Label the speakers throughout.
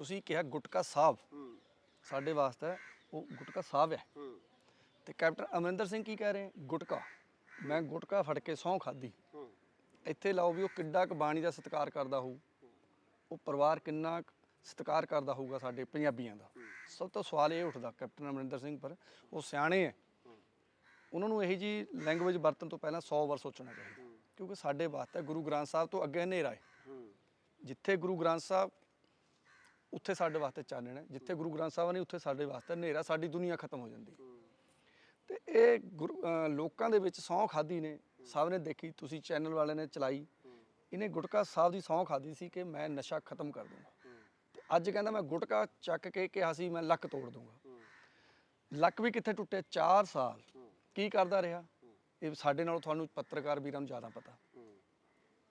Speaker 1: ਤੁਸੀਂ ਕਿਹਾ ਗੁਟਕਾ ਸਾਹਿਬ।
Speaker 2: ਹੂੰ।
Speaker 1: ਸਾਡੇ ਵਾਸਤੇ ਉਹ ਗੁਟਕਾ ਸਾਹਿਬ ਹੈ।
Speaker 2: ਹੂੰ।
Speaker 1: ਤੇ ਕੈਪਟਨ ਅਮਰਿੰਦਰ ਸਿੰਘ ਕੀ ਕਹਿ ਰਹੇ ਗੁਟਕਾ। ਮੈਂ ਗੁਟਕਾ ਫੜ ਕੇ ਸਹੁੰ ਖਾਦੀ
Speaker 2: ਹੂੰ।
Speaker 1: ਇੱਥੇ ਲਾਓ ਵੀ ਉਹ ਕਿੱਡਾ ਕੁ ਬਾਣੀ ਦਾ ਸਤਿਕਾਰ ਕਰਦਾ ਹੋਊ। ਉਹ ਪਰਿਵਾਰ ਕਿੰਨਾ ਸਤਿਕਾਰ ਕਰਦਾ ਹੋਊਗਾ ਸਾਡੇ ਪੰਜਾਬੀਆਂ ਦਾ। ਸਭ ਤੋਂ ਸਵਾਲ ਇਹ ਉੱਠਦਾ ਕੈਪਟਨ ਅਮਰਿੰਦਰ ਸਿੰਘ ਪਰ ਉਹ ਸਿਆਣੇ ਹੈ। ਉਹਨਾਂ ਨੂੰ ਇਹੀ ਜੀ ਲੈਂਗੁਏਜ ਵਰਤਣ ਤੋਂ ਪਹਿਲਾਂ 100 ਵਾਰ ਸੋਚਣਾ ਚਾਹੀਦਾ। ਕਿਉਂਕਿ ਸਾਡੇ ਵਾਸਤੇ ਗੁਰੂ ਗ੍ਰੰਥ ਸਾਹਿਬ ਤੋਂ ਅੱਗੇ ਹਨੇਰਾ ਹੂੰ। ਜਿੱਥੇ ਗੁਰੂ ਗ੍ਰੰਥ ਸਾਹਿਬ ਉੱਥੇ ਸਾਡੇ ਵਾਸਤੇ ਚਾਨਣ ਹੈ, ਜਿੱਥੇ ਗੁਰੂ ਗ੍ਰੰਥ ਸਾਹਿਬ ਨੇ ਉੱਥੇ ਸਾਡੇ ਵਾਸਤੇ ਹਨੇਰਾ, ਸਾਡੀ ਦੁਨੀਆ ਖਤਮ ਹੋ ਜਾਂਦੀ ਤੇ ਇਹ ਗੁਰੂ- ਲੋਕਾਂ ਦੇ ਵਿੱਚ ਸਹੁੰ ਖਾਦੀ ਨੇ, ਸਭ ਨੇ ਦੇਖੀ, ਤੁਸੀਂ ਚੈਨਲ ਵਾਲਿਆਂ ਨੇ ਚਲਾਈ, ਇਹਨੇ ਗੁਟਕਾ ਸਾਹਿਬ ਦੀ ਸਹੁੰ ਖਾਦੀ ਸੀ ਕਿ ਮੈਂ ਨਸ਼ਾ ਖਤਮ ਕਰ ਦੂੰਗਾ। ਤੇ ਅੱਜ ਕਹਿੰਦਾ ਮੈਂ ਗੁਟਕਾ ਚੱਕ ਕੇ ਕਿਹਾ ਸੀ, ਮੈਂ ਲੱਕ ਤੋੜ ਦੂੰਗਾ। ਲੱਕ ਵੀ ਕਿੱਥੇ ਟੁੱਟੇ? 4 ਸਾਲ। ਕੀ ਕਰਦਾ ਰਿਹਾ? ਇਹ ਸਾਡੇ ਨਾਲੋਂ ਤੁਹਾਨੂੰ ਪੱਤਰਕਾਰ ਵੀਰਾਂ ਨੂੰ ਜ਼ਿਆਦਾ ਪਤਾ।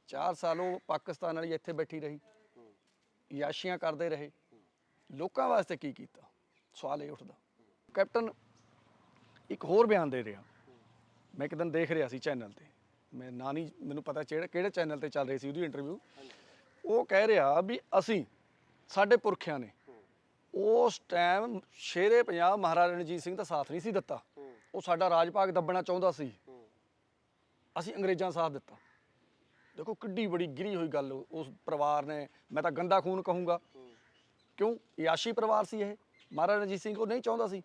Speaker 1: 4 ਸਾਲ ਉਹ ਪਾਕਿਸਤਾਨ ਵਾਲੀ ਇੱਥੇ ਬੈਠੀ ਰਹੀ। ਯਾਸ਼ੀਆਂ ਕਰਦੇ ਰਹੇ। ਲੋਕਾਂ ਵਾਸਤੇ ਕੀ ਕੀਤਾ? ਸਵਾਲ ਇਹ ਉੱਠਦਾ। ਕੈਪਟਨ ਇੱਕ ਹੋਰ ਬਿਆਨ ਦੇ ਰਿਹਾ। ਮੈਂ ਇੱਕ ਦਿਨ ਦੇਖ ਰਿਹਾ ਸੀ ਚੈਨਲ ਤੇ। ਮੈਂ ਨਾ ਨਹੀਂ, ਮੈਨੂੰ ਪਤਾ ਕਿਹੜੇ ਕਿਹੜੇ ਚੈਨਲ ਤੇ ਚੱਲ ਰਹੀ ਸੀ ਉਹਦੀ ਇੰਟਰਵਿਊ ਉਹ ਕਹਿ ਰਿਹਾ ਵੀ ਅਸੀਂ, ਸਾਡੇ ਪੁਰਖਿਆਂ ਨੇ ਉਸ ਟਾਈਮ ਸ਼ੇਰੇ ਪੰਜਾਬ ਮਹਾਰਾਜਾ ਰਣਜੀਤ ਸਿੰਘ ਦਾ ਸਾਥ ਨਹੀਂ ਸੀ ਦਿੱਤਾ। ਉਹ ਸਾਡਾ ਰਾਜ ਭਾਗ ਦੱਬਣਾ ਚਾਹੁੰਦਾ ਸੀ। ਅਸੀਂ ਅੰਗਰੇਜ਼ਾਂ ਦਾ ਸਾਥ ਦਿੱਤਾ। ਦੇਖੋ ਕਿੱਡੀ ਬੜੀ ਗਿਰੀ ਹੋਈ ਗੱਲ ਉਸ ਪਰਿਵਾਰ ਨੇ, ਮੈਂ ਤਾਂ ਗੰਦਾ ਖੂਨ ਕਹੂੰਗਾ। ਕਿਉਂ? ਯਾਸ਼ੀ ਪਰਿਵਾਰ ਸੀ ਇਹ। ਮਹਾਰਾਜਾ ਰਣਜੀਤ ਸਿੰਘ ਉਹ ਨਹੀਂ ਚਾਹੁੰਦਾ ਸੀ।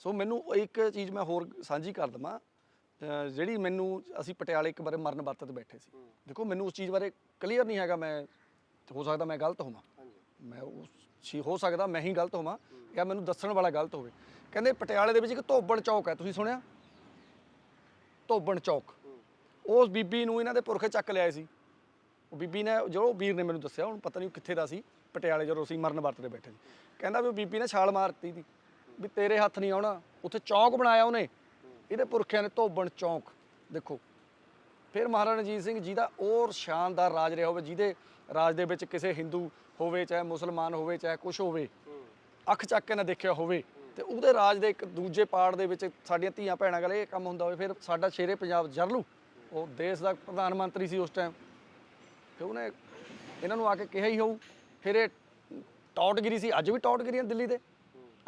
Speaker 1: ਸੋ ਮੈਨੂੰ ਇੱਕ ਚੀਜ਼ ਮੈਂ ਹੋਰ ਸਾਂਝੀ ਕਰ ਦਵਾਂ ਜਿਹੜੀ ਮੈਨੂੰ ਅਸੀਂ ਪਟਿਆਲੇ ਇੱਕ ਵਾਰੇ ਮਰਨ ਵਰਤ ਤੇ ਬੈਠੇ ਸੀ। ਦੇਖੋ ਮੈਨੂੰ ਉਸ ਚੀਜ਼ ਬਾਰੇ ਕਲੀਅਰ ਨਹੀਂ ਹੈਗਾ, ਮੈਂ ਹੋ ਸਕਦਾ ਮੈਂ ਗਲਤ ਹੋਵਾਂ। ਮੈਂ ਉਸ ਚੀ, ਹੋ ਸਕਦਾ ਮੈਂ ਹੀ ਗਲਤ ਹੋਵਾਂ ਜਾਂ ਮੈਨੂੰ ਦੱਸਣ ਵਾਲਾ ਗਲਤ ਹੋਵੇ। ਕਹਿੰਦੇ ਪਟਿਆਲੇ ਦੇ ਵਿੱਚ ਇੱਕ ਧੋਬਣ ਚੌਕ ਹੈ, ਤੁਸੀਂ ਸੁਣਿਆ? ਧੋਬਣ ਚੌਕ। ਉਸ ਬੀਬੀ ਨੂੰ ਇਹਨਾਂ ਦੇ ਪੁਰਖੇ ਚੱਕ ਲਿਆਏ ਸੀ। ਉਹ ਬੀਬੀ ਨੇ ਜੋ ਵੀਰ ਨੇ ਮੈਨੂੰ ਦੱਸਿਆ ਹੁਣ ਪਤਾ ਨਹੀਂ ਉਹ ਕਿੱਥੇ ਦਾ ਸੀ, ਪਟਿਆਲੇ ਜਦੋਂ ਅਸੀਂ ਮਰਨ ਵਰਤ ਤੇ ਬੈਠੇ ਸੀ। ਕਹਿੰਦਾ ਵੀ ਉਹ ਬੀਬੀ ਨੇ ਛਾਲ ਮਾਰਤੀ ਦੀ ਵੀ ਤੇਰੇ ਹੱਥ ਨਹੀਂ ਆਉਣਾ, ਉੱਥੇ ਚੌਂਕ ਬਣਾਇਆ ਉਹਨੇ। ਇਹਦੇ ਪੁਰਖਿਆਂ ਨੇ ਧੋਬਣ ਚੌਂਕ, ਦੇਖੋ। ਫਿਰ ਮਹਾਰਾਜਾ ਰਣਜੀਤ ਸਿੰਘ ਜੀ ਦਾ ਔਰ ਸ਼ਾਨਦਾਰ ਰਾਜ ਰਿਹਾ ਹੋਵੇ, ਜਿਹਦੇ ਰਾਜ ਦੇ ਵਿੱਚ ਕਿਸੇ ਹਿੰਦੂ ਹੋਵੇ, ਚਾਹੇ ਮੁਸਲਮਾਨ ਹੋਵੇ, ਚਾਹੇ ਕੁਝ ਹੋਵੇ, ਅੱਖ ਚੱਕ ਕੇ ਨਾ ਦੇਖਿਆ ਹੋਵੇ, ਤੇ ਉਹਦੇ ਰਾਜ ਦੇ ਇੱਕ ਦੂਜੇ ਪਾੜ ਦੇ ਵਿੱਚ ਸਾਡੀਆਂ ਧੀਆਂ ਭੈਣਾਂ ਗਲੇ ਇਹ ਕੰਮ ਹੁੰਦਾ ਹੋਵੇ, ਫਿਰ ਸਾਡਾ ਸ਼ੇਰੇ ਪੰਜਾਬ ਜਰਲੂ। ਉਹ ਦੇਸ਼ ਦਾ ਪ੍ਰਧਾਨ ਮੰਤਰੀ ਸੀ ਉਸ ਟਾਈਮ ਫਿਰ ਉਹਨੇ ਇਹਨਾਂ ਨੂੰ ਆ ਕੇ ਕਿਹਾ ਹੀ ਹੋਊ, ਫਿਰ ਇਹ ਟੌਟਗਿਰੀ ਸੀ। ਅੱਜ ਵੀ ਟੌਟਗਿਰੀਆਂ ਦਿੱਲੀ ਦੇ।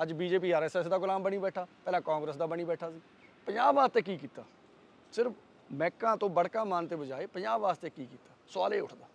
Speaker 1: ਅੱਜ ਬੀਜੇਪੀ ਆਰਐਸਐਸ ਦਾ ਗੁਲਾਮ ਬਣੀ ਬੈਠਾ। ਪਹਿਲਾਂ ਕਾਂਗਰਸ ਦਾ ਬਣੀ ਬੈਠਾ ਸੀ। ਪੰਜਾਬ ਵਾਸਤੇ ਕੀ ਕੀਤਾ? ਸਿਰਫ ਮੈਕਾਂ ਤੋਂ ਬੜਕਾ ਮਾਨ ਤੇ ਬਜਾਏ ਪੰਜਾਬ ਵਾਸਤੇ ਕੀ ਕੀਤਾ? ਸਵਾਲ ਇਹ ਉੱਠਦਾ।